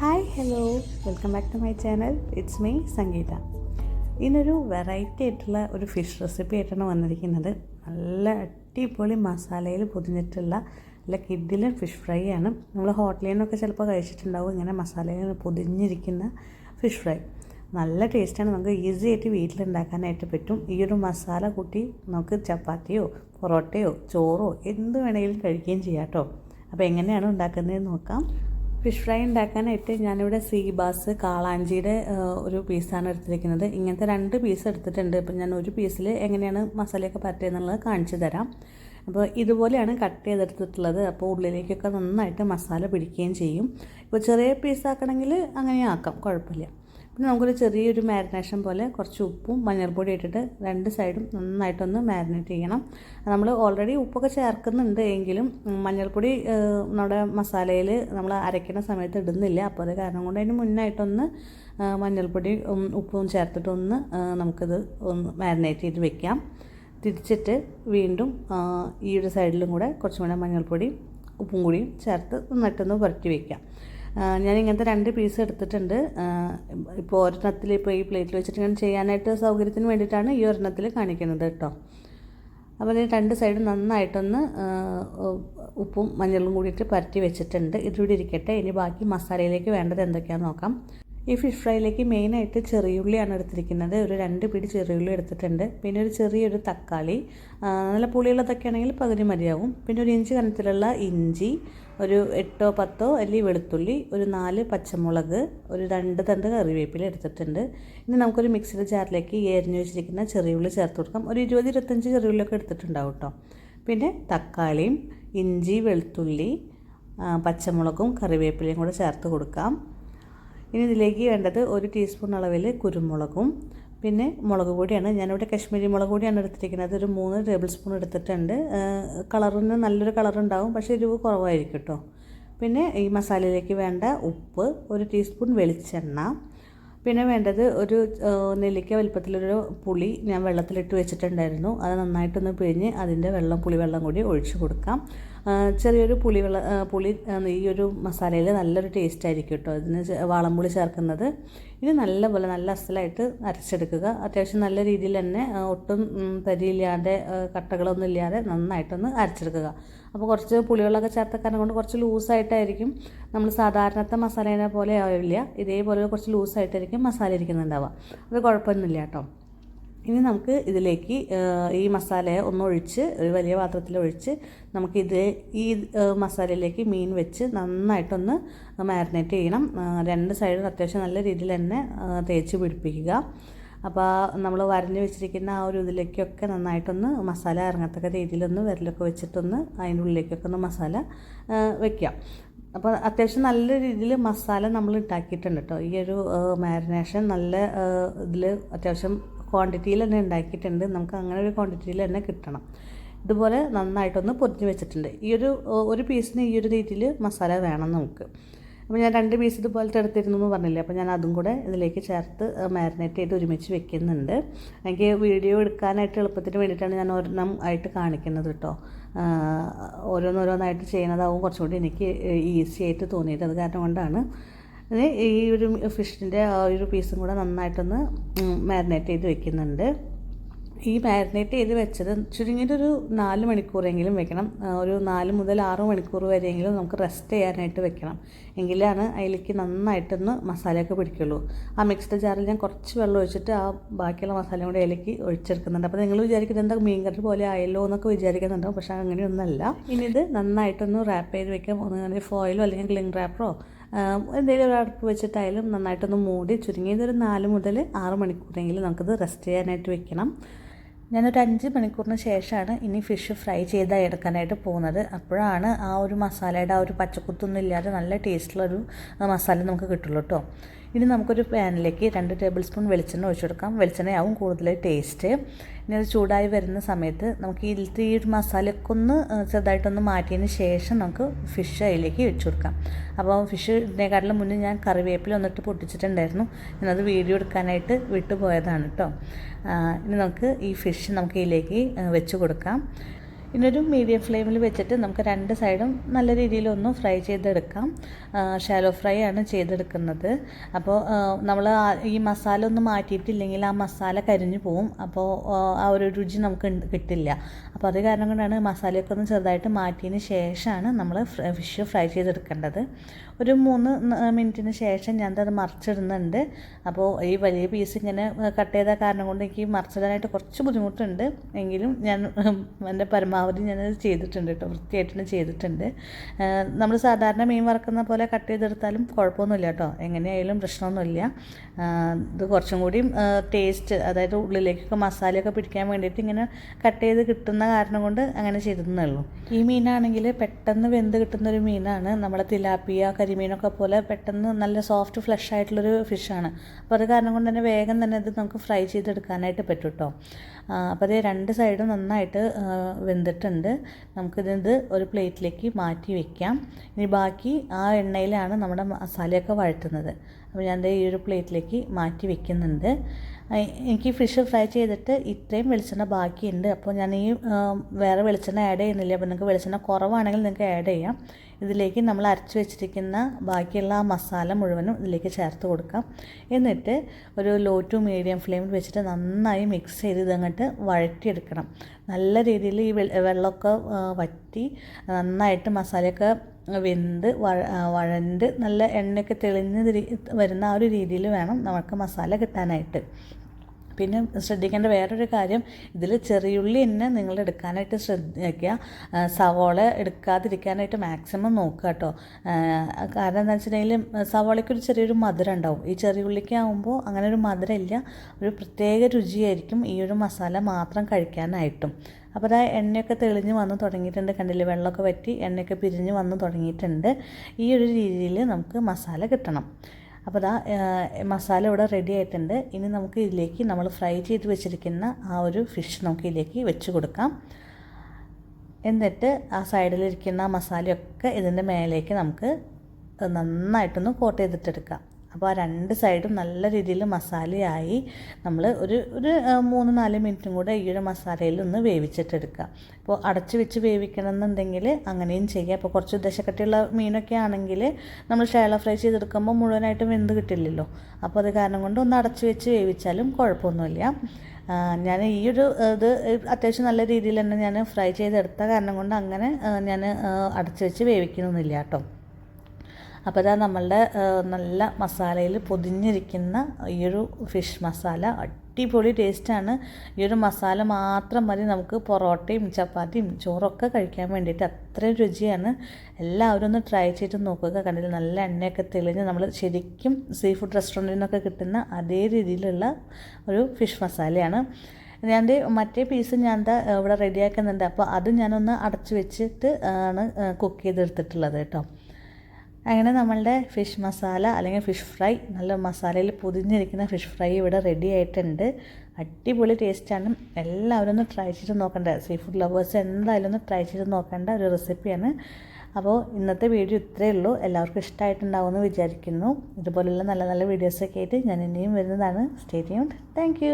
Hi hello. Welcome back to my channel. It's me Sangeetha. ഇന്നൊരു variety ആയിട്ടുള്ള ഒരു fish recipe ആയിട്ടാണ് വന്നിരിക്കുന്നത്. നല്ല അടിപൊളി മസാലയിൽ പൊതിഞ്ഞിട്ടുള്ള നല്ല കിഡിലും ഫിഷ് ഫ്രൈ ആണ്. നമ്മൾ ഹോട്ടലിൽ നിന്നൊക്കെ ചിലപ്പോൾ കഴിച്ചിട്ടുണ്ടാവും ഇങ്ങനെ മസാലയിൽ പൊതിഞ്ഞിരിക്കുന്ന ഫിഷ് ഫ്രൈ. നല്ല ടേസ്റ്റാണ് നമുക്ക് ഈസി ആയിട്ട് വീട്ടിലുണ്ടാക്കാനായിട്ട് പറ്റും. ഈ ഒരു മസാല കൂട്ടി നമുക്ക് ചപ്പാത്തിയോ പൊറോട്ടയോ ചോറോ എന്ത് വേണമെങ്കിലും കഴിക്കുകയും ചെയ്യാം കേട്ടോ അപ്പോൾ എങ്ങനെയാണ് ഉണ്ടാക്കുന്നതെന്ന് നോക്കാം. ഫിഷ് ഫ്രൈ ഉണ്ടാക്കാനായിട്ട് ഞാനിവിടെ സീ ബാസ് കാളാഞ്ചിയുടെ ഒരു പീസാണ് എടുത്തിരിക്കുന്നത്. ഇങ്ങനത്തെ രണ്ട് പീസ് എടുത്തിട്ടുണ്ട്. ഇപ്പം ഞാൻ ഒരു പീസിൽ എങ്ങനെയാണ് മസാലയൊക്കെ പറ്റുക കാണിച്ചു തരാം. അപ്പോൾ ഇതുപോലെയാണ് കട്ട് ചെയ്തെടുത്തിട്ടുള്ളത്. അപ്പോൾ ഉള്ളിലേക്കൊക്കെ നന്നായിട്ട് മസാല പിടിക്കുകയും ചെയ്യും. ഇപ്പോൾ ചെറിയ പീസാക്കണമെങ്കിൽ അങ്ങനെ ആക്കാം. കുഴപ്പമില്ല. പിന്നെ നമുക്കൊരു ചെറിയൊരു മാരിനേഷൻ പോലെ കുറച്ച് ഉപ്പും മഞ്ഞൾപ്പൊടി ഇട്ടിട്ട് രണ്ട് സൈഡും നന്നായിട്ടൊന്ന് മാരിനേറ്റ് ചെയ്യണം. നമ്മൾ ഓൾറെഡി ഉപ്പൊക്കെ ചേർക്കുന്നുണ്ട് എങ്കിലും മഞ്ഞൾപ്പൊടി നമ്മുടെ മസാലയിൽ നമ്മൾ അരയ്ക്കുന്ന സമയത്ത് ഇടുന്നില്ല. അപ്പോൾ അത് കാരണം കൊണ്ട് അതിന് മുന്നായിട്ടൊന്ന് മഞ്ഞൾപ്പൊടി ഉപ്പും ചേർത്തിട്ടൊന്ന് നമുക്കിത് ഒന്ന് മാരിനേറ്റ് ചെയ്ത് വെക്കാം. തിരിച്ചിട്ട് വീണ്ടും ഈ ഒരു സൈഡിലും കൂടെ കുറച്ചും കൂടെ മഞ്ഞൾപ്പൊടി ഉപ്പും കൂടിയും ചേർത്ത് നന്നായിട്ടൊന്ന് പുരട്ടി വയ്ക്കാം ഞാൻ ഇങ്ങനത്തെ രണ്ട് പീസ് എടുത്തിട്ടുണ്ട്. ഇപ്പോൾ ഒരെണ്ണത്തിൽ ഇപ്പോൾ ഈ പ്ലേറ്റിൽ വെച്ചിട്ട് ഞാൻ ചെയ്യാനായിട്ട് സൗകര്യത്തിന് വേണ്ടിയിട്ടാണ് ഈ ഒരെണ്ണത്തിൽ കാണിക്കുന്നത് കേട്ടോ. അപ്പോൾ രണ്ട് സൈഡും നന്നായിട്ടൊന്ന് ഉപ്പും മഞ്ഞളും കൂടിയിട്ട് പരറ്റി വെച്ചിട്ടുണ്ട്. ഇതിലൂടെ ഇരിക്കട്ടെ. ഇനി ബാക്കി മസാലയിലേക്ക് വേണ്ടത് എന്തൊക്കെയാണെന്ന് നോക്കാം. ഈ ഫിഷ് ഫ്രൈയിലേക്ക് മെയിനായിട്ട് ചെറിയുള്ളിയാണ് എടുത്തിരിക്കുന്നത്. ഒരു രണ്ട് പിടി ചെറിയുള്ളി എടുത്തിട്ടുണ്ട്. പിന്നെ ഒരു ചെറിയൊരു തക്കാളി നല്ല പുളിയുള്ളതൊക്കെ ആണെങ്കിൽ പകുതി മതിയാവും. പിന്നെ ഒരു ഇഞ്ചി കനത്തിലുള്ള ഇഞ്ചി ഒരു എട്ടോ പത്തോ അല്ലെങ്കിൽ വെളുത്തുള്ളി ഒരു നാല് പച്ചമുളക് ഒരു രണ്ട് തണ്ട് കറിവേപ്പില എടുത്തിട്ടുണ്ട്. ഇനി നമുക്കൊരു മിക്സിയുടെ ജാറിലേക്ക് എരിഞ്ഞു വെച്ചിരിക്കുന്ന ചെറിയുള്ളി ചേർത്ത് കൊടുക്കാം. ഒരു ഇരുപത് ഇരുപത്തഞ്ച് ചെറിയുള്ളിയൊക്കെ എടുത്തിട്ടുണ്ടാവും കേട്ടോ. പിന്നെ തക്കാളിയും ഇഞ്ചി വെളുത്തുള്ളി പച്ചമുളകും കറിവേപ്പിലയും കൂടെ ചേർത്ത് കൊടുക്കാം. ഇനി ഇതിലേക്ക് വേണ്ടത് ഒരു ടീസ്പൂൺ അളവിൽ കുരുമുളകും പിന്നെ മുളക് പൊടിയാണ്. ഞാനിവിടെ കശ്മീരി മുളക് പൊടിയാണ് എടുത്തിരിക്കുന്നത്. ഒരു മൂന്ന് ടേബിൾ സ്പൂൺ എടുത്തിട്ടുണ്ട് കളറിന് നല്ലൊരു കളറുണ്ടാവും പക്ഷേ എരിവ് കുറവായിരിക്കും കേട്ടോ പിന്നെ ഈ മസാലയിലേക്ക് വേണ്ട ഉപ്പ് ഒരു ടീസ്പൂൺ വെളിച്ചെണ്ണ പിന്നെ വേണ്ടത് ഒരു നെല്ലിക്ക വലുപ്പത്തിലൊരു പുളി ഞാൻ വെള്ളത്തിലിട്ട് വെച്ചിട്ടുണ്ടായിരുന്നു. അത് നന്നായിട്ടൊന്ന് പിഴിഞ്ഞ് അതിന്റെ വെള്ളം പുളി വെള്ളം കൂടി ഒഴിച്ചു കൊടുക്കാം. ചെറിയൊരു പുളി വെള്ള പുളി ഈ ഒരു മസാലയിൽ നല്ലൊരു ടേസ്റ്റ് ആയിരിക്കും കേട്ടോ ഇതിന് ചെ- വാളംപുളി ചേർക്കുന്നത്. ഇത് നല്ലപോലെ നല്ല അസലായിട്ട് അരച്ചെടുക്കുക. അത്യാവശ്യം നല്ല രീതിയിൽ തന്നെ ഒട്ടും തരിയില്ലാതെ കട്ടകളൊന്നും ഇല്ലാതെ നന്നായിട്ടൊന്ന് അരച്ചെടുക്കുക. അപ്പോൾ കുറച്ച് പുളിവെള്ളമൊക്കെ ചേർത്ത കാരണം കൊണ്ട് കുറച്ച് ലൂസായിട്ടായിരിക്കും. നമ്മൾ സാധാരണത്തെ മസാലേനെ പോലെ ആവില്ല. ഇതേപോലെ കുറച്ച് ലൂസായിട്ടായിരിക്കും മസാല ഇരിക്കുന്നുണ്ടാവുക. അത് കുഴപ്പമൊന്നുമില്ല കേട്ടോ ഇനി നമുക്ക് ഇതിലേക്ക് ഈ മസാലയെ ഒന്നൊഴിച്ച് ഒരു വലിയ പാത്രത്തിൽ ഒഴിച്ച് നമുക്കിത് ഈ മസാലയിലേക്ക് മീൻ വെച്ച് നന്നായിട്ടൊന്ന് മാരിനേറ്റ് ചെയ്യണം. രണ്ട് സൈഡും അത്യാവശ്യം നല്ല രീതിയിൽ തന്നെ തേച്ച് പിടിപ്പിക്കുക. അപ്പോൾ നമ്മൾ വരഞ്ഞ് വെച്ചിരിക്കുന്ന ആ ഒരു ഇതിലേക്കൊക്കെ നന്നായിട്ടൊന്ന് മസാല ഇറങ്ങത്തക്ക രീതിയിലൊന്ന് വിരലൊക്കെ വെച്ചിട്ടൊന്ന് അതിന്റെ ഉള്ളിലേക്കൊക്കെ ഒന്ന് മസാല വെക്കാം അപ്പോൾ അത്യാവശ്യം നല്ല രീതിയിൽ മസാല നമ്മൾ ഉണ്ടാക്കിയിട്ടുണ്ട് കേട്ടോ. ഈ ഒരു മാരിനേഷൻ നല്ല ഇതിൽ അത്യാവശ്യം ക്വാണ്ടിറ്റിയിൽ തന്നെ ഉണ്ടാക്കിയിട്ടുണ്ട്. നമുക്ക് അങ്ങനെ ഒരു ക്വാണ്ടിറ്റിയിൽ തന്നെ കിട്ടണം. ഇതുപോലെ നന്നായിട്ടൊന്ന് പൊരിഞ്ഞ് വെച്ചിട്ടുണ്ട്. ഈ ഒരു ഒരു പീസിന് ഈ ഒരു രീതിയിൽ മസാല വേണം നമുക്ക്. അപ്പോൾ ഞാൻ രണ്ട് പീസ് ഇതുപോലത്തെ എടുത്തിരുന്നു എന്ന് പറഞ്ഞില്ലേ? അപ്പോൾ ഞാൻ അതും കൂടെ ഇതിലേക്ക് ചേർത്ത് മാരിനേറ്റ് ചെയ്ത് ഒരുമിച്ച് വെക്കുന്നുണ്ട്. എനിക്ക് വീഡിയോ എടുക്കാനായിട്ട് എളുപ്പത്തിന് വേണ്ടിയിട്ടാണ് ഞാൻ ഒരെണ്ണം ആയിട്ട് കാണിക്കുന്നത് കേട്ടോ ഓരോന്നോരോന്നായിട്ട് ചെയ്യുന്നതാവും കുറച്ചുകൂടി എനിക്ക് ഈസി ആയിട്ട് തോന്നിയത്. അത് കാരണം കൊണ്ടാണ് ഇത് ഈ ഒരു ഫിഷിന്റെ ആ ഒരു പീസും കൂടെ നന്നായിട്ടൊന്ന് മാരിനേറ്റ് ചെയ്ത് വെക്കുന്നുണ്ട്. ഈ മാരിനേറ്റ് ചെയ്ത് വെച്ചത് ചുരുങ്ങിയിട്ടൊരു നാല് മണിക്കൂറെങ്കിലും വെക്കണം. ഒരു നാല് മുതൽ ആറ് മണിക്കൂർ വരെയെങ്കിലും നമുക്ക് റെസ്റ്റ് ചെയ്യാനായിട്ട് വെക്കണം. എങ്കിലാണ് അതിലേക്ക് നന്നായിട്ടൊന്ന് മസാലയൊക്കെ പിടിക്കുള്ളൂ. ആ മിക്സ്ഡ് ജാറിൽ ഞാൻ കുറച്ച് വെള്ളം ഒഴിച്ചിട്ട് ആ ബാക്കിയുള്ള മസാലയും കൂടെ അതിലേക്ക് ഒഴിച്ചെടുക്കുന്നുണ്ട്. അപ്പോൾ നിങ്ങൾ വിചാരിക്കുന്നത് എന്താ മീൻ കറി പോലെ ആയല്ലോ എന്നൊക്കെ വിചാരിക്കുന്നുണ്ടാവും. പക്ഷേ അങ്ങനെയൊന്നുമല്ല. ഇനി ഇത് നന്നായിട്ടൊന്ന് റാപ്പ് ചെയ്ത് വെക്കാം. ഒന്ന് ഫോയിലോ അല്ലെങ്കിൽ ക്ലിങ് റാപ്പറോ എന്തെങ്കിലും ഒരു അടുപ്പ് വെച്ചിട്ടായാലും നന്നായിട്ടൊന്ന് മൂടി ചുരുങ്ങിയത് ഒരു നാല് മുതൽ ആറ് മണിക്കൂറെങ്കിലും നമുക്കത് റെസ്റ്റ് ചെയ്യാനായിട്ട് വെക്കണം. ഞാനൊരു അഞ്ച് മണിക്കൂറിന് ശേഷമാണ് ഇനി ഫിഷ് ഫ്രൈ ചെയ്ത് എടുക്കാനായിട്ട് പോകുന്നത്. അപ്പോഴാണ് ആ ഒരു മസാലയുടെ ആ ഒരു പച്ചക്കുത്തൊന്നും ഇല്ലാതെ നല്ല ടേസ്റ്റുള്ളൊരു മസാല നമുക്ക് കിട്ടുള്ളൂ കേട്ടോ. ഇനി നമുക്കൊരു പാനിലേക്ക് രണ്ട് ടേബിൾ സ്പൂൺ വെളിച്ചെണ്ണ ഒഴിച്ചു കൊടുക്കാം. വെളിച്ചെണ്ണയാവും കൂടുതൽ ടേസ്റ്റ്. ഇനി അത് ചൂടായി വരുന്ന സമയത്ത് നമുക്ക് ഇതിലത്തെ ഈ ഒരു മസാലയൊക്കെ ഒന്ന് ചെറുതായിട്ടൊന്ന് മാറ്റിയതിന് ശേഷം നമുക്ക് ഫിഷ് അതിലേക്ക് വെച്ച് കൊടുക്കാം. അപ്പോൾ ഫിഷ് ഇതിനെക്കാട്ടിലും മുന്നേ ഞാൻ കറിവേപ്പില ഒന്നിട്ട് പൊട്ടിച്ചിട്ടുണ്ടായിരുന്നു. ഞാനത് വീഡിയോ എടുക്കാനായിട്ട് വിട്ടുപോയതാണ് കേട്ടോ. ഇനി നമുക്ക് ഈ ഫിഷ് നമുക്ക് ഇതിലേക്ക് വെച്ച് കൊടുക്കാം. ഇനൊരു മീഡിയം ഫ്ലെയിമിൽ വെച്ചിട്ട് നമുക്ക് രണ്ട് സൈഡും നല്ല രീതിയിൽ ഒന്ന് ഫ്രൈ ചെയ്തെടുക്കാം. ഷാലോ ഫ്രൈ ആണ് ചെയ്തെടുക്കുന്നത്. അപ്പോൾ നമ്മൾ ഈ മസാല ഒന്ന് മാറ്റിയിട്ടില്ലെങ്കിൽ ആ മസാല കരിഞ്ഞു പോവും. അപ്പോൾ ആ ഒരു രുചി നമുക്ക് കിട്ടില്ല. അപ്പോൾ അത് കാരണം കൊണ്ടാണ് മസാലയൊക്കെ ഒന്ന് ചെറുതായിട്ട് മാറ്റിയതിന് ശേഷമാണ് നമ്മൾ ഫിഷ് ഫ്രൈ ചെയ്തെടുക്കേണ്ടത്. ഒരു മൂന്ന് മിനിറ്റിന് ശേഷം ഞാൻ അത് മറിച്ചിടുന്നുണ്ട്. അപ്പോൾ ഈ വലിയ പീസ് ഇങ്ങനെ കട്ട് ചെയ്ത കാരണം കൊണ്ട് എനിക്ക് മറിച്ചിടാനായിട്ട് കുറച്ച് ബുദ്ധിമുട്ടുണ്ട്. എങ്കിലും ഞാൻ എന്റെ പരമാവധി ഞാനത് ചെയ്തിട്ടുണ്ട് കേട്ടോ. വൃത്തിയായിട്ട് തന്നെ ചെയ്തിട്ടുണ്ട്. നമ്മൾ സാധാരണ മീൻ വറക്കുന്ന പോലെ കട്ട് ചെയ്തെടുത്താലും കുഴപ്പമൊന്നുമില്ല കേട്ടോ. എങ്ങനെയായാലും പ്രശ്നമൊന്നുമില്ല. ഇത് കുറച്ചും കൂടി ടേസ്റ്റ് അതായത് ഉള്ളിലേക്കൊക്കെ മസാലയൊക്കെ പിടിക്കാൻ വേണ്ടിയിട്ട് ഇങ്ങനെ കട്ട് ചെയ്ത് കിട്ടുന്ന കാരണം കൊണ്ട് അങ്ങനെ ചെയ്തതെന്നേ ഉള്ളൂ. ഈ മീനാണെങ്കിൽ പെട്ടെന്ന് വെന്ത് കിട്ടുന്ന ഒരു മീനാണ് നമ്മളെ തിലാപ്പിയ കരിമീനൊക്കെ പോലെ പെട്ടെന്ന് നല്ല സോഫ്റ്റ് ഫ്ലഷ് ആയിട്ടുള്ളൊരു ഫിഷാണ് അപ്പോൾ അത് കാരണം കൊണ്ട് തന്നെ വേഗം തന്നെ ഇത് നമുക്ക് ഫ്രൈ ചെയ്തെടുക്കാനായിട്ട് പറ്റും കേട്ടോ അപ്പോൾ അത് രണ്ട് സൈഡും നന്നായിട്ട് വെന്തിട്ടുണ്ട്. നമുക്കിത് ഒരു പ്ലേറ്റിലേക്ക് മാറ്റി വെക്കാം. ഇനി ബാക്കി ആ എണ്ണയിലാണ് നമ്മുടെ മസാലയൊക്കെ വഴറ്റുന്നത്. അപ്പോൾ ഞാൻ ഈ ഒരു പ്ലേറ്റിലേക്ക് മാറ്റി വെക്കുന്നുണ്ട്. എനിക്ക് ഫിഷ് ഫ്രൈ ചെയ്തിട്ട് ഇത്രയും വെളിച്ചെണ്ണ ബാക്കിയുണ്ട്. അപ്പോൾ ഞാൻ ഈ വേറെ വെളിച്ചെണ്ണ ആഡ് ചെയ്യുന്നില്ല. അപ്പോൾ നിങ്ങൾക്ക് വെളിച്ചെണ്ണ കുറവാണെങ്കിൽ നിങ്ങൾക്ക് ആഡ് ചെയ്യാം. ഇതിലേക്ക് നമ്മൾ അരച്ച് വെച്ചിരിക്കുന്ന ബാക്കിയുള്ള ആ മസാല മുഴുവനും ഇതിലേക്ക് ചേർത്ത് കൊടുക്കാം. എന്നിട്ട് ഒരു ലോ ടു മീഡിയം ഫ്ലെയിമിൽ വെച്ചിട്ട് നന്നായി മിക്സ് ചെയ്ത് ഇതങ്ങോട്ട് വഴറ്റിയെടുക്കണം. നല്ല രീതിയിൽ ഈ വെള്ളമൊക്കെ വറ്റി നന്നായിട്ട് മസാലയൊക്കെ വെന്ത് വഴ വഴണ്ട് നല്ല എണ്ണയൊക്കെ തെളിഞ്ഞ് വരുന്ന ആ ഒരു രീതിയിൽ വേണം നമുക്ക് മസാല കിട്ടാനായിട്ട്. പിന്നെ ശ്രദ്ധിക്കേണ്ട വേറൊരു കാര്യം ഇതിൽ ചെറിയുള്ളി തന്നെ നിങ്ങൾ എടുക്കാനായിട്ട് ശ്രദ്ധിക്കുക. സവോള എടുക്കാതിരിക്കാനായിട്ട് മാക്സിമം നോക്കുക കേട്ടോ. കാരണം എന്താ വെച്ചിട്ടുണ്ടെങ്കിൽ സവോളയ്ക്ക് ഒരു ചെറിയൊരു മധുരം ഉണ്ടാവും. ഈ ചെറിയുള്ളിക്ക് ആകുമ്പോൾ അങ്ങനെ ഒരു മധുരമില്ല. ഒരു പ്രത്യേക രുചിയായിരിക്കും ഈ ഒരു മസാല മാത്രം കഴിക്കാനായിട്ടും. അപ്പോൾ ആ എണ്ണയൊക്കെ തെളിഞ്ഞ് വന്ന് തുടങ്ങിയിട്ടുണ്ട്. കണ്ടില്ലേ? വെള്ളമൊക്കെ വറ്റി എണ്ണയൊക്കെ പിരിഞ്ഞ് വന്ന് തുടങ്ങിയിട്ടുണ്ട്. ഈ ഒരു രീതിയിൽ നമുക്ക് മസാല കിട്ടണം. അപ്പോൾ ഇതാ മസാല ഇവിടെ റെഡി ആയിട്ടുണ്ട്. ഇനി നമുക്ക് ഇതിലേക്ക് നമ്മൾ ഫ്രൈ ചെയ്ത് വെച്ചിരിക്കുന്ന ആ ഒരു ഫിഷ് നമുക്ക് ഇതിലേക്ക് വെച്ച് കൊടുക്കാം. എന്നിട്ട് ആ സൈഡിലിരിക്കുന്ന മസാലയൊക്കെ ഇതിന്റെ മേലേക്ക് നമുക്ക് നന്നായിട്ടൊന്ന് കോട്ട് ചെയ്തിട്ടെടുക്കാം. അപ്പോൾ ആ രണ്ട് സൈഡും നല്ല രീതിയിൽ മസാലയായി നമ്മൾ ഒരു ഒരു മൂന്ന് നാല് മിനിറ്റും കൂടെ ഈ ഒരു മസാലയിൽ ഒന്ന് വേവിച്ചിട്ടെടുക്കുക അപ്പോൾ അടച്ച് വെച്ച് വേവിക്കണം എന്നുണ്ടെങ്കിൽ അങ്ങനെയും ചെയ്യാം. അപ്പോൾ കുറച്ച് ദശക്കട്ടിയുള്ള മീനൊക്കെ ആണെങ്കിൽ നമ്മൾ ഷേള ഫ്രൈ ചെയ്തെടുക്കുമ്പോൾ മുഴുവനായിട്ടും വെന്ത് കിട്ടില്ലല്ലോ. അപ്പോൾ അത് കാരണം കൊണ്ട് ഒന്ന് അടച്ച് വെച്ച് വേവിച്ചാലും കുഴപ്പമൊന്നുമില്ല. ഞാൻ ഈ ഒരു ഇത് അത്യാവശ്യം നല്ല രീതിയിൽ തന്നെ ഞാൻ ഫ്രൈ ചെയ്തെടുത്ത കാരണം കൊണ്ട് അങ്ങനെ ഞാൻ അടച്ച് വെച്ച് വേവിക്കണമെന്നില്ല കേട്ടോ. അപ്പോൾ ഇതാ നമ്മളുടെ നല്ല മസാലയിൽ പൊതിഞ്ഞിരിക്കുന്ന ഈ ഒരു ഫിഷ് മസാല അടിപൊളി ടേസ്റ്റാണ് ഈ ഒരു മസാല മാത്രം മതി നമുക്ക് പൊറോട്ടയും ചപ്പാത്തിയും ചോറൊക്കെ കഴിക്കാൻ വേണ്ടിയിട്ട്. അത്രയും രുചിയാണ്. എല്ലാവരും ഒന്ന് ട്രൈ ചെയ്ത് നോക്കുക. കണ്ടില്ല? നല്ല എണ്ണയൊക്കെ തെളിഞ്ഞ് നമ്മൾ ശരിക്കും സീ ഫുഡ് റെസ്റ്റോറന്റിൽ നിന്നൊക്കെ കിട്ടുന്ന അതേ രീതിയിലുള്ള ഒരു ഫിഷ് മസാലയാണ് ഞാൻ മറ്റേ പീസ് ഞാൻ എന്താ ഇവിടെ റെഡിയാക്കുന്നുണ്ട് അപ്പോൾ അത് ഞാനൊന്ന് അടച്ചു വെച്ചിട്ട് ആണ് കുക്ക് ചെയ്തെടുത്തിട്ടുള്ളത് കേട്ടോ. അങ്ങനെ നമ്മളുടെ ഫിഷ് മസാല അല്ലെങ്കിൽ ഫിഷ് ഫ്രൈ നല്ല മസാലയിൽ പൊതിഞ്ഞിരിക്കുന്ന ഫിഷ് ഫ്രൈ ഇവിടെ റെഡി ആയിട്ടുണ്ട്. അടിപൊളി ടേസ്റ്റാണ് എല്ലാവരും ഒന്ന് ട്രൈ ചെയ്ത് നോക്കേണ്ട. സീ ഫുഡ് ലവേഴ്സ് എന്തായാലും ഒന്ന് ട്രൈ ചെയ്ത് നോക്കേണ്ട ഒരു റെസിപ്പിയാണ് അപ്പോൾ ഇന്നത്തെ വീഡിയോ ഇത്രയേ ഉള്ളൂ. എല്ലാവർക്കും ഇഷ്ടമായിട്ടുണ്ടാവുമെന്ന് വിചാരിക്കുന്നു. ഇതുപോലെയുള്ള നല്ല നല്ല വീഡിയോസൊക്കെ ആയിട്ട് ഞാൻ ഇനിയും വരുന്നതാണ്. Stay tuned thank